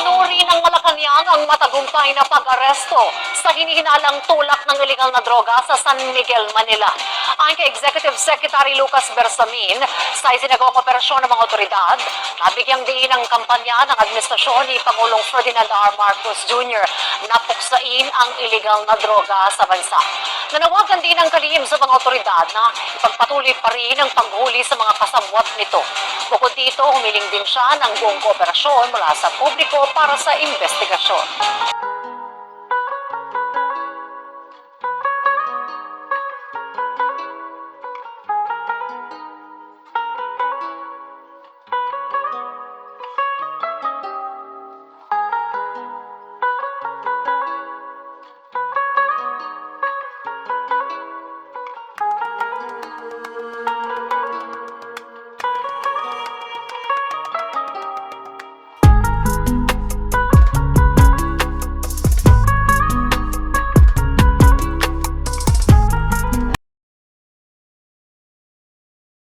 Pinuri ng Malacanang ang matagumpay na pag-aresto sa hinihinalang tulak ng ilegal na droga sa San Miguel, Manila. Ayon kay Executive Secretary Lucas Bersamin, sa isinagawang operasyon ng mga otoridad, nabigyang diin ang kampanya ng administrasyon ni Pangulong Ferdinand R. Marcos Jr. na puksain ang ilegal na droga sa bansa. Nanawagan din ang kalihim sa mga otoridad na ipagpatuloy pa rin ang paghuli sa mga kasabwat nito. Bukod dito, humiling din siya ng buong kooperasyon mula sa publiko para sa investigasyon.